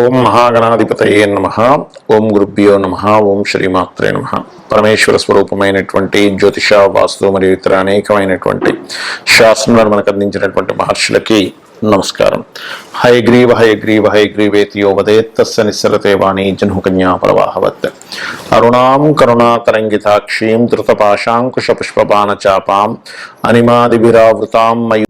ఓం మహాగణాధిపతయే నమ. ఓం గురుభ్యో నమ. ఓం శ్రీమాత్రే నమ. పరమేశ్వర స్వరూపమైనటువంటి జ్యోతిష వాస్తు మరియు ఇతర అనేకమైనటువంటి శాస్త్రంలో మనకు అందించినటువంటి మహర్షులకి నమస్కారం. హయగ్రీవ హయగ్రీవ హయగ్రీవేతి యోవదేత్తస్య నిస్సరతే వాణి జన్హుకన్యా ప్రవాహవత్. అరుణాం కరుణాతరంగితాక్షీం ధృతపాశాంకుశ పుష్పపాన చాపాం అనిమాదిభిరావృతాం మయు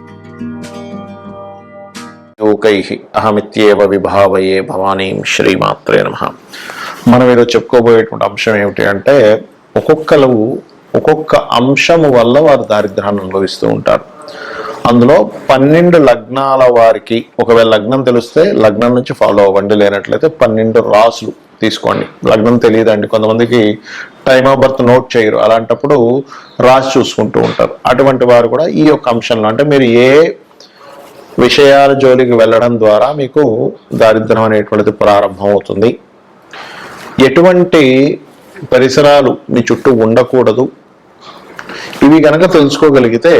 లోకై అహమిత్యేవ విభావయే భవానీం శ్రీమాత్రే నమ. మనం ఈరోజు చెప్పుకోబోయేటువంటి అంశం ఏమిటి అంటే ఒక్కొక్కరు ఒక్కొక్క అంశము వల్ల వారు దారిద్ర్యాన్ని అనుభవిస్తూ ఉంటారు. అందులో పన్నెండు లగ్నాల వారికి ఒకవేళ లగ్నం తెలిస్తే లగ్నం నుంచి ఫాలో అవ్వండి లేనట్లయితే పన్నెండు రాసులు తీసుకోండి. లగ్నం తెలియదండి కొంతమందికి టైమ్ ఆఫ్ బర్త్ నోట్ చేయరు. అలాంటప్పుడు రాసి చూసుకుంటూ ఉంటారు. అటువంటి వారు కూడా ఈ యొక్క అంశంలో అంటే మీరు ఏ విషయాల జోలికి వెళ్ళడం ద్వారా మీకు దారిద్ర్యం అనేటువంటిది ప్రారంభమవుతుంది. ఎటువంటి పరిసరాలు మీ చుట్టూ ఉండకూడదు. ఇవి కనుక తెలుసుకోగలిగితే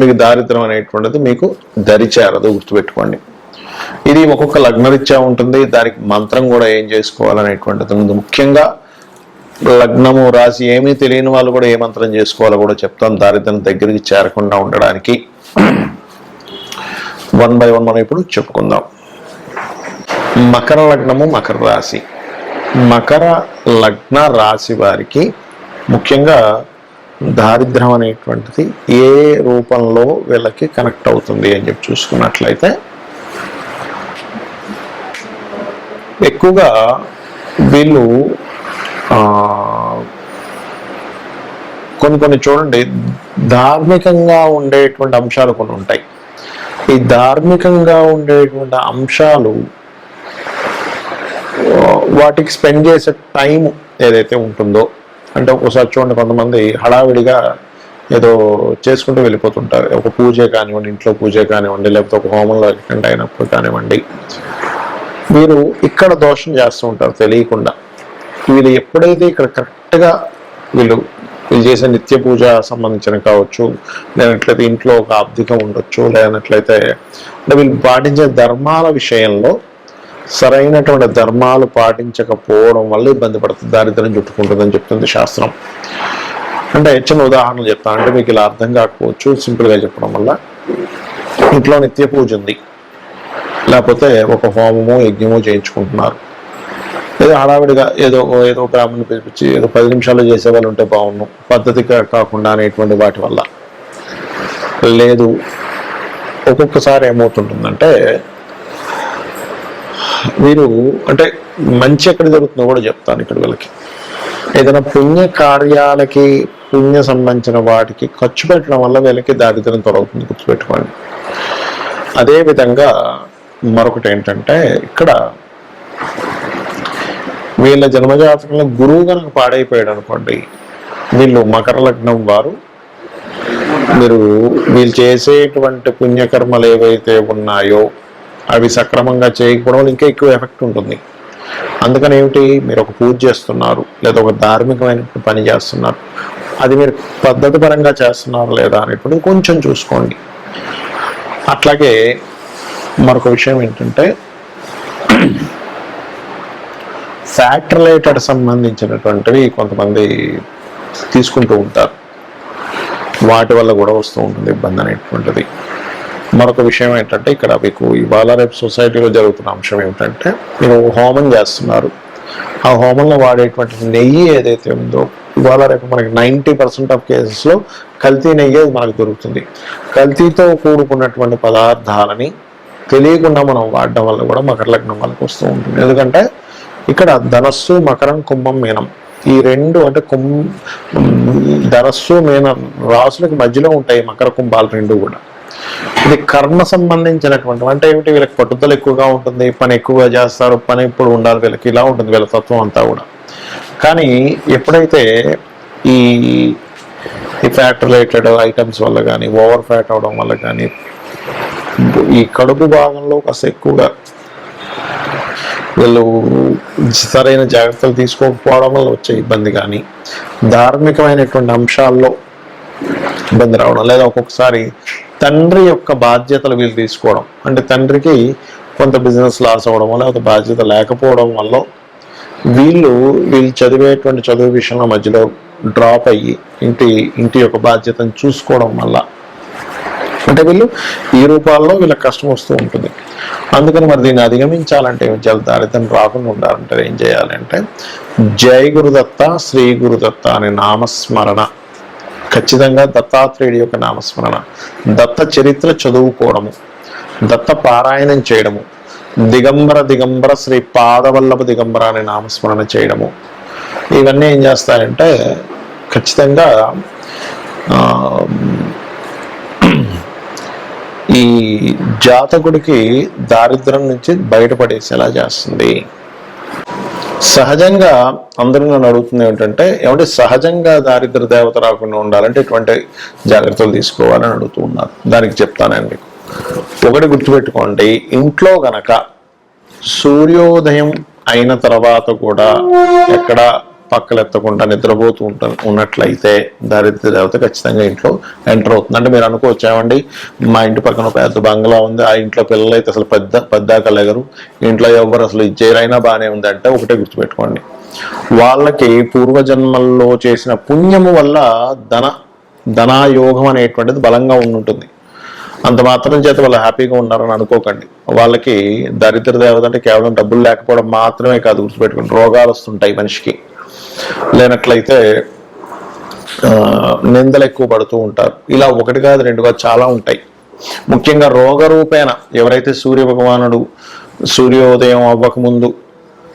మీకు దారిద్రం అనేటువంటిది మీకు దరిచేరదు గుర్తుపెట్టుకోండి. ఇది ఒక్కొక్క లగ్నరీత్యా ఉంటుంది. దానికి మంత్రం కూడా ఏం చేసుకోవాలనేటువంటిది ఉంది. ముఖ్యంగా లగ్నము రాసి ఏమీ తెలియని వాళ్ళు కూడా ఏ మంత్రం చేసుకోవాలో కూడా చెప్తాం. దారిద్ర్యం దగ్గరికి చేరకుండా ఉండడానికి. వన్ బై వన్ మనం ఇప్పుడు చెప్పుకుందాం. మకర లగ్నము మకర రాశి. మకర లగ్న రాశి వారికి ముఖ్యంగా దారిద్ర్యం అనేటువంటిది ఏ రూపంలో వీళ్ళకి కనెక్ట్ అవుతుంది అని చెప్పి చూసుకున్నట్లయితే ఎక్కువగా వీళ్ళు కొన్ని కొన్ని చూడండి ధార్మికంగా ఉండేటువంటి అంశాలు కొన్ని ఉంటాయి. ఈ ధార్మికంగా ఉండేటువంటి అంశాలు వాటికి స్పెండ్ చేసే టైం ఏదైతే ఉంటుందో అంటే ఒక్కోసారి చూడండి కొంతమంది హడావిడిగా ఏదో చేసుకుంటూ వెళ్ళిపోతుంటారు. ఒక పూజ కానివ్వండి ఇంట్లో పూజ కానివ్వండి లేకపోతే ఒక హోమంలో అటెండ్ అయినప్పుడు కానివ్వండి. వీరు ఇక్కడ దోషం చేస్తూ ఉంటారు తెలియకుండా. వీళ్ళు ఎప్పుడైతే ఇక్కడ కరెక్ట్గా వీళ్ళు వీళ్ళు చేసే నిత్య పూజ సంబంధించిన కావచ్చు లేనట్లయితే ఇంట్లో ఒక ఆర్థికం ఉండొచ్చు లేనట్లయితే అంటే వీళ్ళు పాటించే ధర్మాల విషయంలో సరైనటువంటి ధర్మాలు పాటించకపోవడం వల్ల ఇబ్బంది పడుతుంది దారిద్ర్యం చుట్టుకుంటుందని చెప్తుంది శాస్త్రం. అంటే చిన్న ఉదాహరణలు చెప్తాను అంటే మీకు ఇలా అర్థం కాకపోవచ్చు సింపుల్గా చెప్పడం వల్ల. ఇంట్లో నిత్య పూజ ఉంది లేకపోతే ఒక హోమము యజ్ఞము చేయించుకుంటున్నారు. ఏదో హడావిడిగా ఏదో ఏదో బ్రాహ్మణ్ని పిలిపించి ఏదో పది నిమిషాల్లో చేసే వాళ్ళు ఉంటే బాగుండు. పద్ధతిగా కాకుండా అనేటువంటి వాటి వల్ల. లేదు. ఒక్కొక్కసారి ఏమవుతుంటుందంటే మీరు అంటే మంచి ఎక్కడ జరుగుతుందో కూడా చెప్తాను ఇక్కడ వీళ్ళకి. ఏదైనా పుణ్య కార్యాలకి పుణ్య సంబంధించిన వాటికి ఖర్చు పెట్టడం వల్ల వీళ్ళకి దారిద్ర్యం తొలగుతుంది గుర్తుపెట్టుకోండి. అదేవిధంగా మరొకటి ఏంటంటే ఇక్కడ వీళ్ళ జన్మజాతకంలో గురువు కనుక పాడైపోయాడు అనుకోండి వీళ్ళు మకర లగ్నం వారు మీరు వీళ్ళు చేసేటువంటి పుణ్యకర్మలు ఏవైతే ఉన్నాయో అవి సక్రమంగా చేయకపోవడం వల్ల ఇంకా ఎక్కువ ఎఫెక్ట్ ఉంటుంది. అందుకని ఏమిటి? మీరు ఒక పూజ చేస్తున్నారు లేదా ఒక ధార్మికమైన పని చేస్తున్నారు. అది మీరు పద్ధతి పరంగా చేస్తున్నారు లేదా అనేటువంటిది కొంచెం చూసుకోండి. అట్లాగే మరొక విషయం ఏంటంటే ఫ్యాట్ రిలేటెడ్ సంబంధించినటువంటివి కొంతమంది తీసుకుంటూ ఉంటారు. వాటి వల్ల కూడా వస్తూ ఉంటుంది ఇబ్బంది అనేటువంటిది. మరొక విషయం ఏంటంటే ఇక్కడ మీకు ఇవాళ రేపు సొసైటీలో జరుగుతున్న అంశం ఏమిటంటే మీరు హోమం చేస్తున్నారు. ఆ హోమంలో వాడేటువంటి నెయ్యి ఏదైతే ఉందో ఇవాళ రేపు మనకి నైంటీ పర్సెంట్ ఆఫ్ కేసెస్లో కల్తీ నెయ్యి అది మనకు దొరుకుతుంది. కల్తీతో కూడుకున్నటువంటి పదార్థాలని తెలియకుండా మనం వాడడం వల్ల కూడా మకర లగ్నం వాళ్ళకి వస్తూ ఉంటుంది. ఎందుకంటే ఇక్కడ ధనస్సు మకరం కుంభం మీనం. ఈ రెండు అంటే కుం ధనస్సు మీనం రాసులకు మధ్యలో ఉంటాయి మకర కుంభాలు రెండు కూడా. ఇది కర్మ సంబంధించినటువంటి అంటే ఏమిటి? వీళ్ళకి పట్టుదల ఎక్కువగా ఉంటుంది పని ఎక్కువగా చేస్తారు పని ఇప్పుడు ఉండాలి వీళ్ళకి ఇలా ఉంటుంది వీళ్ళ తత్వం అంతా కూడా. కానీ ఎప్పుడైతే ఈ ఈ ఫ్యాట్ రిలేటెడ్ ఐటమ్స్ వల్ల కానీ ఓవర్ ఫ్యాట్ అవడం వల్ల కానీ ఈ కడుపు భాగంలో కాస్త ఎక్కువగా వీళ్ళు సరైన జాగ్రత్తలు తీసుకోకపోవడం వల్ల వచ్చే ఇబ్బంది కానీ ధార్మికమైనటువంటి అంశాల్లో ఇబ్బంది రావడం లేదా ఒక్కొక్కసారి తండ్రి యొక్క బాధ్యతలు వీళ్ళు తీసుకోవడం. అంటే తండ్రికి కొంత బిజినెస్ లాస్ అవ్వడం లేకపోతే బాధ్యత లేకపోవడం వల్ల వీళ్ళు వీళ్ళు చదివేటువంటి చదువు విషయంలో మధ్యలో డ్రాప్ అయ్యి ఇంటి ఇంటి యొక్క బాధ్యతను చూసుకోవడం వల్ల అంటే వీళ్ళు ఈ రూపాల్లో వీళ్ళకి కష్టం వస్తూ ఉంటుంది. అందుకని మరి దీన్ని అధిగమించాలంటే జల చేయాలి దారిద్రం రాకుండా ఉండాలంటే ఏం చేయాలంటే జై గురుదత్త శ్రీ గురుదత్త అనే నామస్మరణ. ఖచ్చితంగా దత్తాత్రేయుడి యొక్క నామస్మరణ. దత్త చరిత్ర చదువుకోవడము దత్త పారాయణం చేయడము దిగంబర దిగంబర శ్రీ పాదవల్లభ దిగంబర అనే నామస్మరణ చేయడము. ఇవన్నీ ఏం చేస్తాయంటే ఖచ్చితంగా ఆ, ఈ జాతకుడికి దారిద్రం నుంచి బయటపడేసేలా చేస్తుంది. సహజంగా అందరూ నన్ను అడుగుతుంది ఏమిటంటే ఏమంటే సహజంగా దారిద్ర దేవత రాకుండా ఉండాలంటే ఇటువంటి జాగ్రత్తలు తీసుకోవాలని అడుగుతూ ఉన్నారు. దానికి చెప్తానండి మీకు ఒకటి గుర్తుపెట్టుకోండి ఇంట్లో గనక సూర్యోదయం అయిన తర్వాత కూడా ఎక్కడ పక్కలెత్తకుండా నిద్రపోతూ ఉంట ఉన్నట్లయితే దారిద్ర దేవత ఖచ్చితంగా ఇంట్లో ఎంటర్ అవుతుంది. అంటే మీరు అనుకోవచ్చామండి మా ఇంటి పక్కన ఒక పెద్ద బంగ్లా ఉంది ఆ ఇంట్లో పిల్లలు అయితే అసలు పెద్ద పెద్దాక లేగరు ఇంట్లో ఎవరు అసలు ఇచ్చేరైనా బాగానే ఉంది అంటే ఒకటే గుర్తుపెట్టుకోండి. వాళ్ళకి పూర్వజన్మల్లో చేసిన పుణ్యము వల్ల ధన ధనాయోగం అనేటువంటిది బలంగా ఉంటుంది అంత మాత్రం చేత వాళ్ళు హ్యాపీగా ఉన్నారని అనుకోకండి. వాళ్ళకి దరిద్ర దేవత అంటే కేవలం డబ్బులు లేకపోవడం మాత్రమే కాదు గుర్తుపెట్టుకోండి. రోగాలు వస్తుంటాయి మనిషికి. లేనట్లయితే నిందలు ఎక్కువ పడుతూ ఉంటారు. ఇలా ఒకటి కాదు రెండుగా చాలా ఉంటాయి. ముఖ్యంగా రోగరూపేణ. ఎవరైతే సూర్య భగవానుడు సూర్యోదయం అవ్వకముందు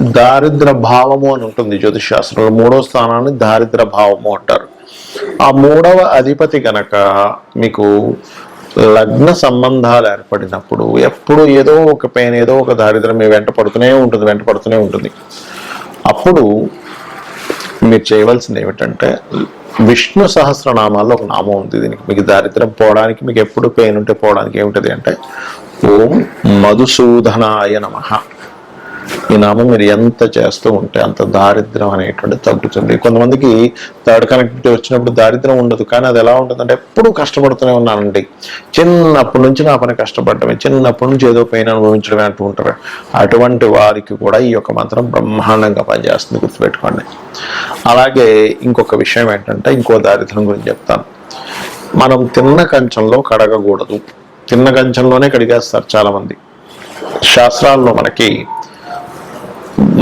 దారిద్ర భావము అని ఉంటుంది జ్యోతిష్ శాస్త్రంలో. మూడవ స్థానాన్ని దారిద్ర భావము అంటారు. ఆ మూడవ అధిపతి గనక మీకు లగ్న సంబంధాలు ఏర్పడినప్పుడు ఎప్పుడు ఏదో ఒక పెయిన్ ఏదో ఒక దారిద్రం మీ వెంట పడుతూనే ఉంటుంది వెంట పడుతూనే ఉంటుంది. అప్పుడు మీరు చేయవలసింది ఏమిటంటే విష్ణు సహస్రనామాల్లో ఒక నామం ఉంది దీనికి. మీకు దారిద్రం పోవడానికి మీకు ఎప్పుడు పెయిన్ ఉంటే పోవడానికి ఏమిటది అంటే ఓం మధుసూదనాయ నమ. ఈ నామం మీరు ఎంత చేస్తూ ఉంటే అంత దారిద్రం అనేటువంటి తగ్గుతుంది. కొంతమందికి థర్డ్ కనెక్టివిటీ వచ్చినప్పుడు దారిద్రం ఉండదు. కానీ అది ఎలా ఉంటుంది అంటే ఎప్పుడూ కష్టపడుతూనే ఉన్నానండి. చిన్నప్పటి నుంచి నా పని కష్టపడటమే చిన్నప్పటి నుంచి ఏదో పెయిన్ అనుభవించడమే అంటూ ఉంటారు. అటువంటి వారికి కూడా ఈ యొక్క మంత్రం బ్రహ్మాండంగా పనిచేస్తుంది. గుర్తుపెట్టుకోండి. అలాగే ఇంకొక విషయం ఏంటంటే ఇంకో దారిద్రం గురించి చెప్తాను. మనం తిన్న కంచంలో కడగకూడదు. తిన్న కంచంలోనే కడిగేస్తారు చాలామంది. శాస్త్రాల్లో మనకి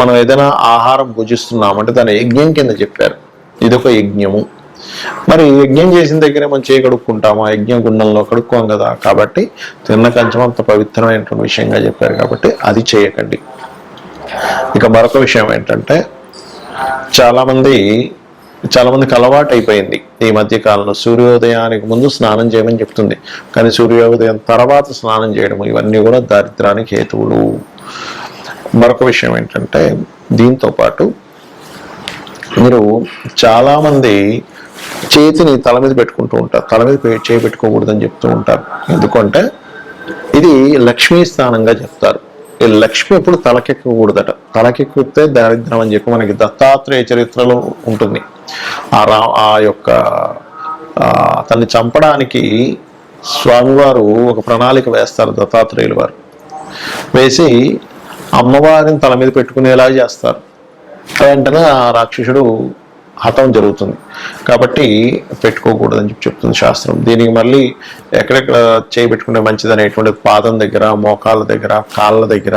మనం ఏదైనా ఆహారం భుజిస్తున్నామంటే దాని యజ్ఞం కింద చెప్పారు. ఇదొక యజ్ఞము. మరి యజ్ఞం చేసిన దగ్గరే మనం చేయగడుక్కుంటాము ఆ యజ్ఞం గుండంలో కడుక్కోం కదా. కాబట్టి తిన్న కంచం అంత పవిత్రమైనటువంటి విషయంగా చెప్పారు కాబట్టి అది చేయకండి. ఇక మరొక విషయం ఏంటంటే చాలామంది చాలా మందికి అలవాటు అయిపోయింది ఈ మధ్య కాలంలో. సూర్యోదయానికి ముందు స్నానం చేయమని చెప్తుంది. కానీ సూర్యోదయం తర్వాత స్నానం చేయడం ఇవన్నీ కూడా దారిద్రానికి హేతువులు. మరొక విషయం ఏంటంటే దీంతో పాటు మీరు చాలామంది చేతిని తల మీద పెట్టుకుంటూ ఉంటారు. తల మీద పె- చేయి పెట్టుకోకూడదని చెప్తూ ఉంటారు. ఎందుకంటే ఇది లక్ష్మీ స్థానంగా చెప్తారు. ఈ లక్ష్మి ఎప్పుడు తలకెక్కకూడదట. తలకెక్కితే దారిద్రం అని చెప్పి మనకి దత్తాత్రేయ చరిత్రలో ఉంటుంది. ఆ రా ఆ యొక్క ఆ, అతన్ని చంపడానికి స్వామివారు ఒక ప్రణాళిక వేస్తారు దత్తాత్రేయులు వారు. వేసి అమ్మవారిని తల మీద పెట్టుకునేలా చేస్తారు. వెంటనే ఆ రాక్షసుడు హతం జరుగుతుంది. కాబట్టి పెట్టుకోకూడదని చెప్పి చెప్తుంది శాస్త్రం. దీనికి మళ్ళీ ఎక్కడెక్కడ చేయి పెట్టుకుంటే మంచిది అనేటువంటి పాదం దగ్గర మోకాళ్ళ దగ్గర కాళ్ళ దగ్గర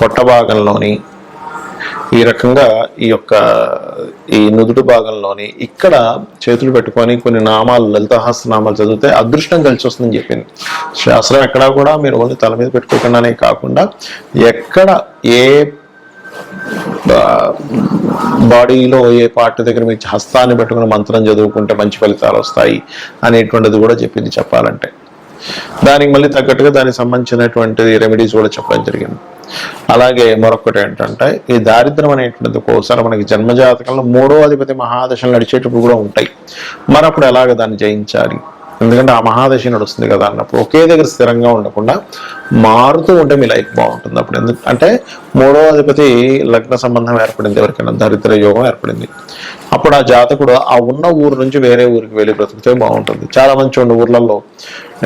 కొట్ట భాగంలోని ఈ రకంగా ఈ యొక్క ఈ నుదుటి భాగంలోని ఇక్కడ చేతులు పెట్టుకొని కొన్ని నామాలు లలితహాస్య నామాలు చదివితే అదృష్టం కలిసి వస్తుందని చెప్పింది. శాస్త్రం ఎక్కడా కూడా మీరు ఓన్లీ తల మీద పెట్టుకోకుండానే కాకుండా ఎక్కడ ఏ బాడీలో ఏ పార్ట్ దగ్గర మీ హస్తాన్ని పెట్టుకుని మంత్రం చదువుకుంటే మంచి ఫలితాలు వస్తాయి అనేటువంటిది కూడా చెప్పింది చెప్పాలంటే. దానికి మళ్ళీ తగ్గట్టుగా దానికి సంబంధించినటువంటి రెమెడీస్ కూడా చెప్పడం జరిగింది. అలాగే మరొకటి ఏంటంటే ఈ దారిద్రం అనేటువంటిది ఒక్కోసారి మనకి జన్మజాతకంలో మూడో అధిపతి మహాదశలు నడిచేటప్పుడు కూడా ఉంటాయి. మరప్పుడు ఎలాగ దాన్ని జయించాలి? ఎందుకంటే ఆ మహాదశ నడుస్తుంది కదా అన్నప్పుడు ఒకే దగ్గర స్థిరంగా ఉండకుండా మారుతూ ఉంటే మీ లైఫ్ బాగుంటుంది అప్పుడు. ఎందుకు అంటే మూడో అధిపతి లగ్న సంబంధం ఏర్పడింది ఎవరికైనా దరిద్ర యోగం ఏర్పడింది. అప్పుడు ఆ జాతకుడు ఆ ఉన్న ఊరు నుంచి వేరే ఊరికి వెళ్ళి బ్రతికితే బాగుంటుంది. చాలా మంది ఉండే ఊర్లలో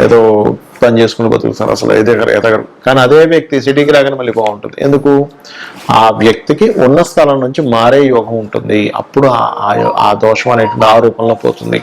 ఏదో పని చేసుకుని బతుకుతారు అసలు ఎదగరు ఎదగరు. కానీ అదే వ్యక్తి సిటీకి రాగానే మళ్ళీ బాగుంటుంది. ఎందుకు? ఆ వ్యక్తికి ఉన్న స్థలం నుంచి మారే యోగం ఉంటుంది. అప్పుడు ఆ- ఆ యో- ఆ దోషం అనేటువంటి ఆ రూపంలో పోతుంది.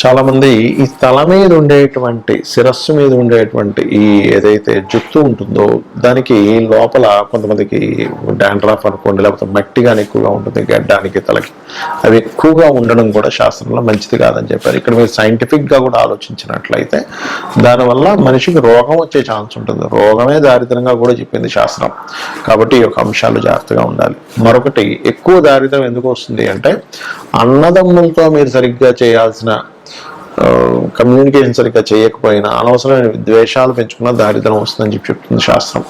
చాలామంది ఈ తల మీద ఉండేటువంటి శిరస్సు మీద ఉండేటువంటి ఈ ఏదైతే జుత్తు ఉంటుందో దానికి లోపల కొంతమందికి డాండ్రాఫ్ అనుకోండి లేకపోతే మట్టి కానీ ఎక్కువగా ఉంటుంది గడ్డానికి తలకి. అవి ఎక్కువగా ఉండడం కూడా శాస్త్రంలో మంచిది కాదని చెప్పారు. ఇక్కడ మీరు సైంటిఫిక్గా కూడా ఆలోచించినట్లయితే దానివల్ల మనిషికి రోగం వచ్చే ఛాన్స్ ఉంటుంది. రోగమే దారిద్రంగా కూడా చెప్పింది శాస్త్రం. కాబట్టి ఈ యొక్క అంశాలు జాగ్రత్తగా ఉండాలి. మరొకటి ఎక్కువ దారిద్రం ఎందుకు వస్తుంది అంటే అన్నదమ్ములతో మీరు సరిగ్గా చేయాల్సిన కమ్యూనికేషన్ సరిగ్గా చేయకపోయినా అనవసరమైన ద్వేషాలు పెంచుకున్న దారిద్రం వస్తుందని చెప్పి చెప్తుంది శాస్త్రం.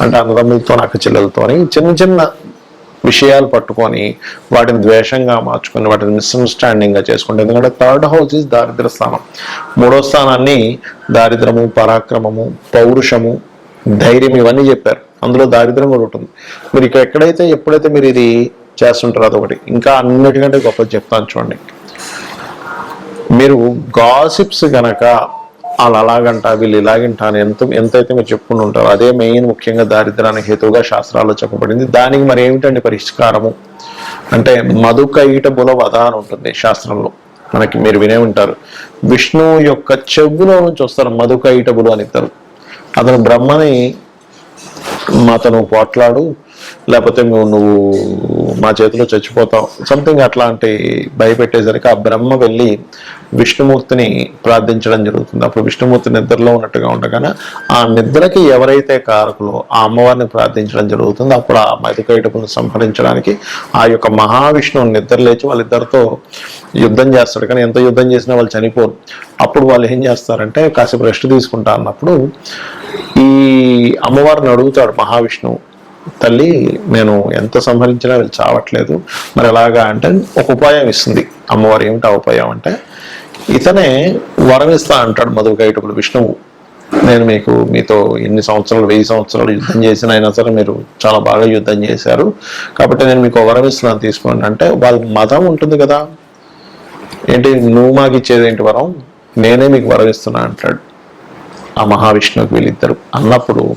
అంటే అన్నదమ్ములతో అక్క చెల్లెలతోని చిన్న చిన్న విషయాలు పట్టుకొని వాటిని ద్వేషంగా మార్చుకొని వాటిని మిస్అండర్స్టాండింగ్గా చేసుకుంటే ఎందుకంటే థర్డ్ హౌస్ ఇస్ దారిద్ర స్థానం. మూడో స్థానాన్ని దారిద్రము పరాక్రమము పౌరుషము ధైర్యం ఇవన్నీ చెప్పారు. అందులో దారిద్రం కూడా ఉంటుంది. మీరు ఇక్కడ ఎక్కడైతే ఎప్పుడైతే మీరు ఇది చేస్తుంటారో అదొకటి. ఇంకా అన్నిటికంటే గొప్పది చెప్తాను చూడండి. మీరు గాసిప్స్ గనక వాళ్ళు అలాగంట వీళ్ళు ఇలాగంట అని ఎంత ఎంతైతే మీరు చెప్పుకుని ఉంటారో అదే మెయిన్ ముఖ్యంగా దారిద్రానికి హేతువుగా శాస్త్రాల్లో చెప్పబడింది. దానికి మరి ఏమిటండి పరిష్కారము? అంటే మధుకైట బుల వధ అని ఉంటుంది శాస్త్రంలో. మనకి మీరు వినే ఉంటారు. విష్ణువు యొక్క చెవులో నుంచి వస్తారు మధుకైట బులు అని ఇద్దరు. అతను బ్రహ్మని మాతో పోట్లాడు లేకపోతే నువ్వు నువ్వు మా చేతిలో చచ్చిపోతావు. సంథింగ్ అట్లాంటి భయపెట్టేసరికి ఆ బ్రహ్మ వెళ్ళి విష్ణుమూర్తిని ప్రార్థించడం జరుగుతుంది. అప్పుడు విష్ణుమూర్తి నిద్రలో ఉన్నట్టుగా ఉండగానే ఆ నిద్రకి ఎవరైతే కారకులో ఆ అమ్మవారిని ప్రార్థించడం జరుగుతుంది అప్పుడు ఆ మధుకైటపును సంహరించడానికి ఆ యొక్క మహావిష్ణువు నిద్ర లేచి వాళ్ళిద్దరితో యుద్ధం చేస్తాడు. కానీ ఎంత యుద్ధం చేసినా వాళ్ళు చనిపోరు. అప్పుడు వాళ్ళు ఏం చేస్తారంటే కాసేపు రెస్ట్ తీసుకుంటా అన్నప్పుడు ఈ అమ్మవారిని అడుగుతాడు మహావిష్ణువు తల్లి నేను ఎంత సంహరించినా వీళ్ళు చావట్లేదు. మరి ఎలాగా అంటే ఒక ఉపాయం ఇస్తుంది. అమ్మవారు ఏమిటా ఉపాయం అంటే ఇతనే వరం ఇస్తా అంటాడు మధుకైటపులు విష్ణువు. నేను మీకు మీతో ఎన్ని సంవత్సరాలు వెయ్యి సంవత్సరాలు యుద్ధం చేసిన అయినా సరే మీరు చాలా బాగా యుద్ధం చేశారు. కాబట్టి నేను మీకు వరం ఇస్తున్నాను తీసుకోండి అంటే వాళ్ళ మతం ఉంటుంది కదా. ఏంటి నువ్వు మాకు ఇచ్చేది ఏంటి వరం? నేనే మీకు వరం ఇస్తున్నా అంటాడు. ఆ మహావిష్ణువుకి వీళ్ళిద్దరు అన్నప్పుడు